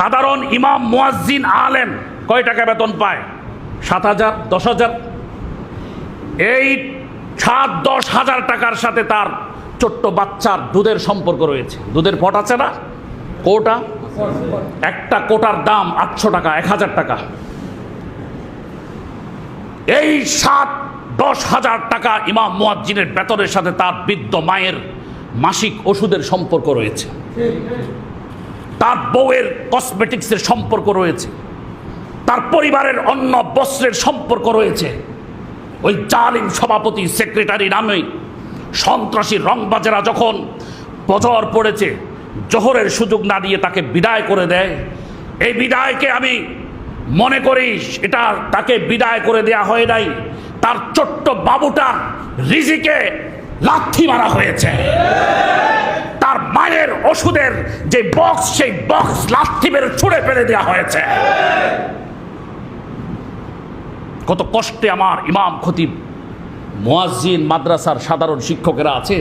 সাধারণ ইমাম, মুয়াজ্জিন, আলেম কয় টাকা বেতন পায়? সাত হাজার, দশ হাজার? এই সাত, দশ হাজার টাকার সাথে তার ছোট্ট বাচ্চার দুধের সম্পর্ক রয়েছে। দুধের পট আছে না? কোটা? একটা কোটার দাম আটশো টাকা, এক হাজার টাকা। এই সাত, দশ হাজার টাকা ইমাম, মুয়াজ্জিনের বেতনের সাথে তার বৃদ্ধ মায়ের মাসিক ওষুধের সম্পর্ক রয়েছে। তার বউয়ের কসমেটিক্সের সম্পর্ক রয়েছে। তার পরিবারের অন্য বস্ত্রের সম্পর্ক রয়েছে। ওই জালিম সভাপতি সেক্রেটারি নামে সন্ত্রাসী রংবাজেরা যখন বজর পড়েছে, জোহরের সুযোগ না দিয়ে তাকে বিদায় করে দেয়। এই বিদায়কে আমি মনে করি এটা তাকে বিদায় করে দেয়া হয় নাই। তার ছোট্ট বাবুটা রিজিকে লাথি মারা হয়েছে। ওষুধের যে বক্স সেই বক্স লাথি মেরে ছুঁড়ে ফেলে দেওয়া হয়েছে। কত কষ্টে আমার ইমাম খতিব, মোয়াজ্জিন মাদ্রাসার সাধারণ শিক্ষকেরা আছে।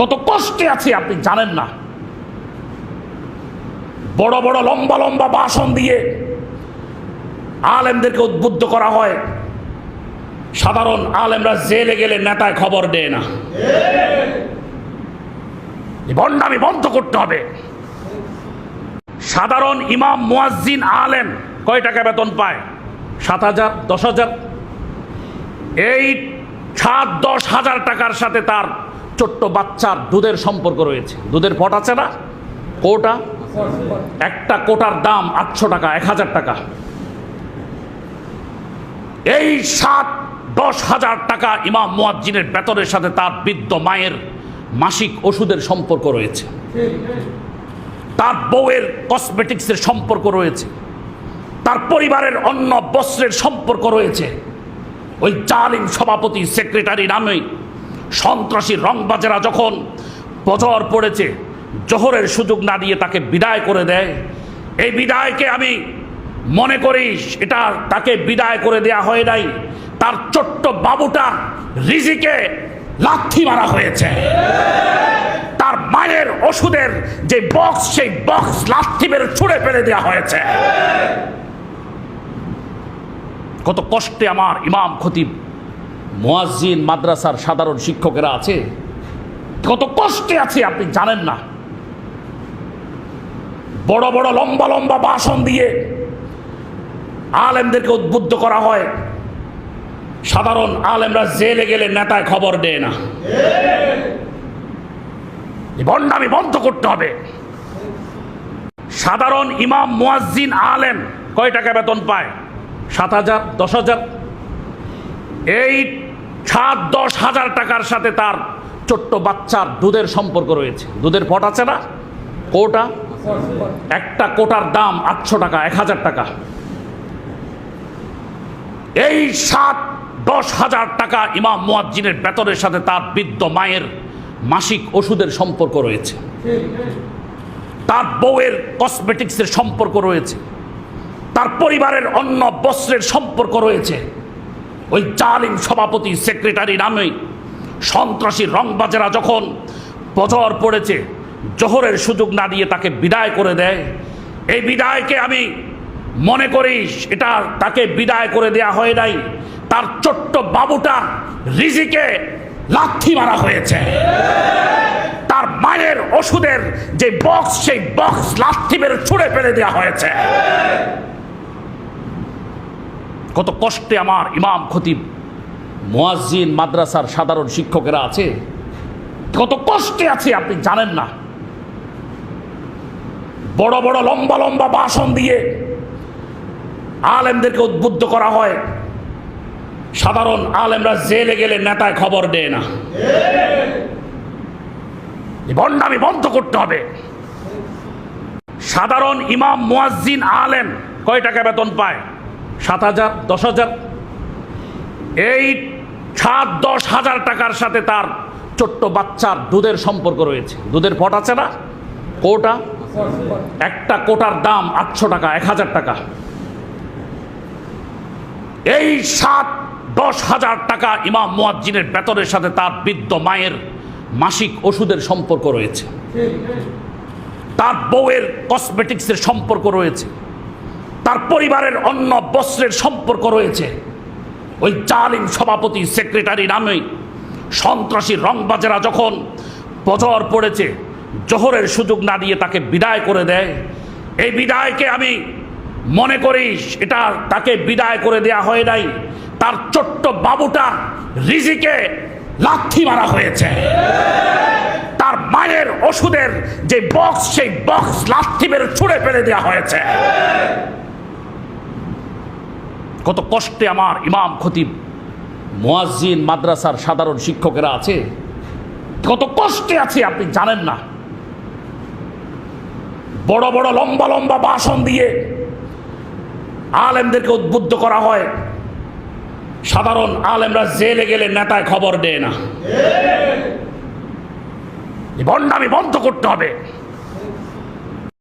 কত কষ্টে আছে, আপনি জানেন না। বড় বড় লম্বা লম্বা ভাষণ দিয়ে আলেমদেরকে উদ্বুদ্ধ করা হয়। সাধারণ আলেমরা জেলে গেলে নেতায় খবর দেয় না। বন্ডামি বন্ধ করতে হবে। সাধারণ ইমাম, মুয়াজ্জিন, আলেম কয় টাকা বেতন পায়? সাত হাজার, দশ হাজার? এই সাত, দশ হাজার টাকার সাথে তার ছোট্ট বাচ্চার দুধের সম্পর্ক রয়েছে। দুধের পট আছে না? কোটা? একটা কোটার দাম আটশো টাকা, এক হাজার টাকা। এই সাত, দশ হাজার টাকা ইমাম, মুয়াজ্জিনের বেতনের সাথে তার বৃদ্ধ মায়ের মাসিক ওষুধের সম্পর্ক রয়েছে। তার বউয়ের কসমেটিক্সের সম্পর্ক রয়েছে। তার পরিবারের অন্য বস্ত্রের সম্পর্ক রয়েছে। ওই জালিম সভাপতি সেক্রেটারি নামে সন্ত্রাসী রংবাজেরা যখন বজর পড়েছে, জোহরের সুযোগ না দিয়ে তাকে বিদায় করে দেয়। এই বিদায়কে আমি মনে করি এটা তাকে বিদায় করে দেয়া হয় নাই। তার ছোট্ট বাবুটা রিজিকে লাথি মারা হয়েছে। তার মায়ের ওষুধের যে বক্স সেই বক্স লাথি মেরে ছুঁড়ে ফেলে দেওয়া হয়েছে। কত কষ্টে আমার ইমাম খতিব, মোয়াজ্জিন মাদ্রাসার সাধারণ শিক্ষকেরা আছে। কত কষ্টে আছে, আপনি জানেন না। বড় বড় লম্বা লম্বা ভাষণ দিয়ে আলেমদেরকে উদ্বুদ্ধ করা হয়। সাধারণ আলেমরা জেলে গেলে নেতায় খবর দেয় না। বন্ডামি বন্ধ করতে হবে। সাধারণ ইমাম, মুয়াজ্জিন, আলেম কয় টাকা বেতন পায়? সাত হাজার, দশ হাজার? এই সাত, দশ হাজার টাকার সাথে তার ছোট্ট বাচ্চার দুধের সম্পর্ক রয়েছে। দুধের পট আছে না? কোটা? একটা কোটার দাম আটশো টাকা, এক হাজার টাকা। এই সাত দশ হাজার টাকা ইমাম মুয়াজ্জিনের বেতনের সাথে তার বৃদ্ধ মায়ের মাসিক ওষুধের সম্পর্ক রয়েছে। তার বউয়ের কসমেটিক্সের সম্পর্ক রয়েছে। তার পরিবারের অন্য বস্ত্রের সম্পর্ক রয়েছে। ওই জালিম সভাপতি সেক্রেটারি নামে সন্ত্রাসী রংবাজেরা যখন বজর পড়েছে, জোহরের সুযোগ না দিয়ে তাকে বিদায় করে দেয়। এই বিদায়কে আমি মনে করি এটা তাকে বিদায় করে দেয়া হয় নাই। তার ছোট্ট বাবুটা রিজিকে লাথি মারা হয়েছে। তার মায়ের ওষুধের যে বক্স সেই বক্স লাথি মেরে ছুঁড়ে ফেলে দেওয়া হয়েছে। কত কষ্টে আমার ইমাম খতিব, মোয়াজ্জিন মাদ্রাসার সাধারণ শিক্ষকেরা আছে। কত কষ্টে আছে, আপনি জানেন না। বড় বড় লম্বা লম্বা বাসন দিয়ে আলেমদেরকে উদ্বুদ্ধ করা হয়। সাধারণ আলেমরা জেলে গেলে নেতায় খবর দেয় না। বন্ডামি বন্ধ করতে হবে। সাধারণ ইমাম, মুয়াজ্জিন, আলেম কয় টাকা বেতন পায়? সাত হাজার, দশ হাজার? এই সাত, দশ হাজার টাকার সাথে তার ছোট্ট বাচ্চার দুধের সম্পর্ক রয়েছে। দুধের পট আছে না? কোটা? একটা কোটার দাম আটশো টাকা, এক হাজার টাকা। এই সাত দশ হাজার টাকা ইমাম মুয়াজ্জিনের বেতনের সাথে তার বৃদ্ধ মায়ের মাসিক ওষুধের সম্পর্ক রয়েছে। তার বউয়ের কসমেটিক্সের সম্পর্ক রয়েছে। তার পরিবারের অন্য বস্ত্রের সম্পর্ক রয়েছে। ওই জালিম সভাপতি সেক্রেটারি নামে সন্ত্রাসী রংবাজেরা যখন বজর পড়েছে, জোহরের সুযোগ না দিয়ে তাকে বিদায় করে দেয়। এই বিদায়কে আমি মনে করি এটা তাকে বিদায় করে দেয়া হয় নাই। তার ছোট্ট বাবুটা রিজিকে লাথি মারা হয়েছে। তার মায়ের ওষুধের যে বক্স সেই বক্স লাথি মেরে ছুঁড়ে ফেলে দেওয়া হয়েছে। কত কষ্টে আমার ইমাম খতিব, মোয়াজ্জিন মাদ্রাসার সাধারণ শিক্ষকেরা আছে। কত কষ্টে আছে, আপনি জানেন না। বড় বড় লম্বা লম্বা ভাষণ দিয়ে আলেমদেরকে উদ্বুদ্ধ করা হয়। সাধারণ আলেমরা জেলে গেলে নেতায় খবর দেয় না। বন্ডামি বন্ধ করতে হবে।